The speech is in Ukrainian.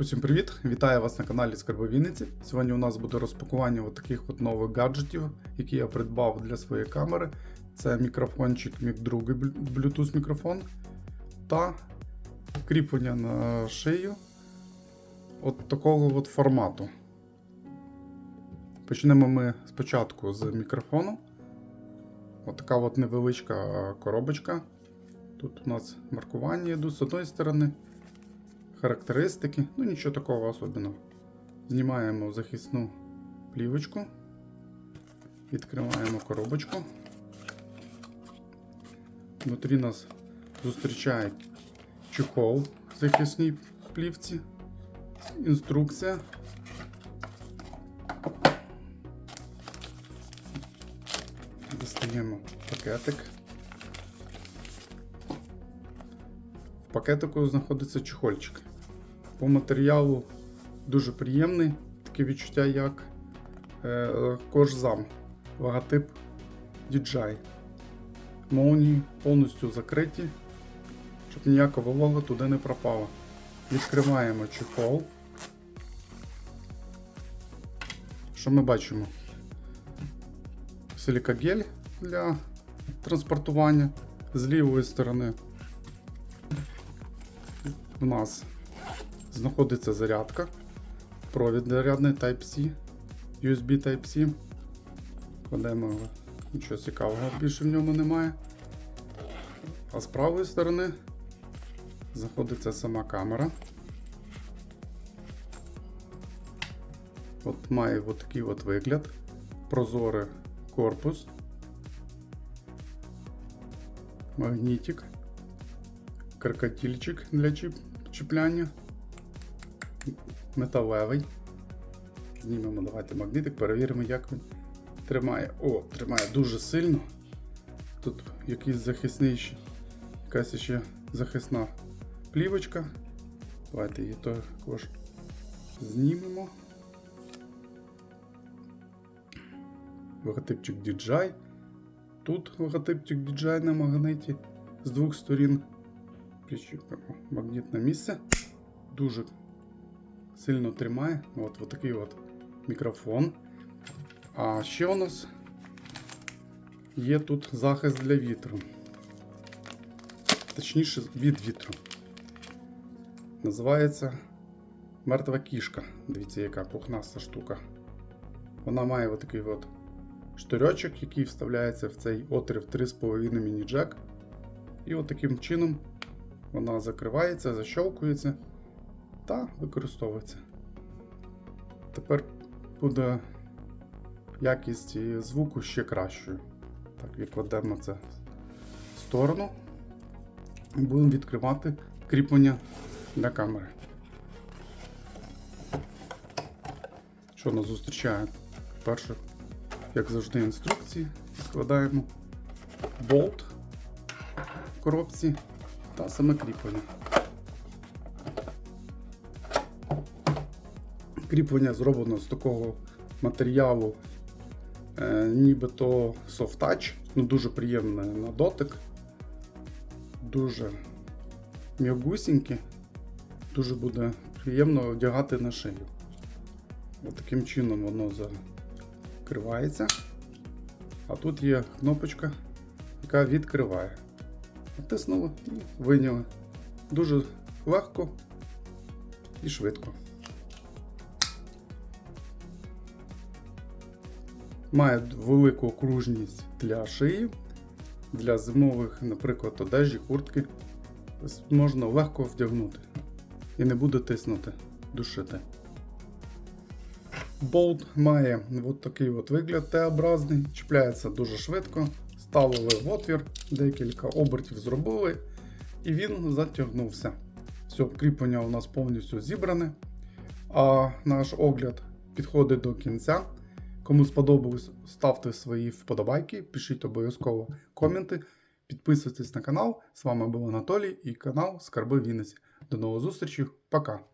Усім привіт! Вітаю вас на каналі Скарбовінниці. Сьогодні у нас буде розпакування таких от нових гаджетів, які я придбав для своєї камери. Це мікрофончик Mic 2 Bluetooth мікрофон та кріплення на шию от такого от формату. Почнемо ми спочатку з мікрофону. От така от невеличка коробочка. Тут у нас маркування йдуть з одної сторони характеристики, ну нічого такого особливого. Знімаємо захисну плівочку, відкриваємо коробочку. Внутрі нас зустрічає чехол в захисній плівці, інструкція. Достаємо пакетик. В пакетику знаходиться чехольчик. По матеріалу дуже приємний, таке відчуття, як е, кожзам, логотип DJI. Молнії повністю закриті, щоб ніяка волога туди не пропала. Відкриваємо чехол. Що ми бачимо? Силікагель для транспортування з лівої сторони у нас знаходиться зарядка, провід зарядний Type-C, USB Type-C. Кладемо його, нічого цікавого більше в ньому немає. А з правої сторони знаходиться сама камера. От має от такий от вигляд, прозорий корпус, магнітик крокодильчик для чіп... чіпляння. Металевий. Знімемо, давайте магнитик, перевіримо, як він тримає. О, тримає дуже сильно. Тут якийсь захисний, якась ще захисна плівочка. Давайте її також знімемо. Логотипчик DJI. Тут логотипчик DJI на магниті з двох сторін причіпимо магнітне місце. Дуже сильно тримає. От, от такий от мікрофон. А ще у нас є тут захист для вітру. Точніше, від вітру. Називається мертва кішка. Дивіться, яка пухнаста штука. Вона має отакий от штирьочок, який вставляється в цей отвір 3,5 міні-джек. І от таким чином вона закривається, защолкується та використовується. Тепер буде якість звуку ще кращою. Так, відкладемо це в сторону і будемо відкривати кріплення для камери. Що нас зустрічає? Перше, як завжди, інструкції. Складаємо болт в коробці та саме кріплення. Кріплення зроблено з такого матеріалу, е, нібито soft touch, ну дуже приємне на дотик, дуже м'ягусіньке, дуже буде приємно одягати на шию. От таким чином воно закривається. А тут є кнопочка, яка відкриває. Натиснули і вийняли. Дуже легко і швидко. Має велику окружність для шиї, для зимових, наприклад, одежі, куртки. Можна легко вдягнути і не буде тиснути, душити. Болт має от такий от вигляд Т-образний, чіпляється дуже швидко. Ставили в отвір, декілька обертів зробили, і він затягнувся. Все, кріплення у нас повністю зібране. А наш огляд підходить до кінця. Кому сподобалось, ставте свої вподобайки, пишіть обов'язково коменти, підписуйтесь на канал. З вами був Анатолій і канал Скарби Вінниці. До нових зустрічей, пока!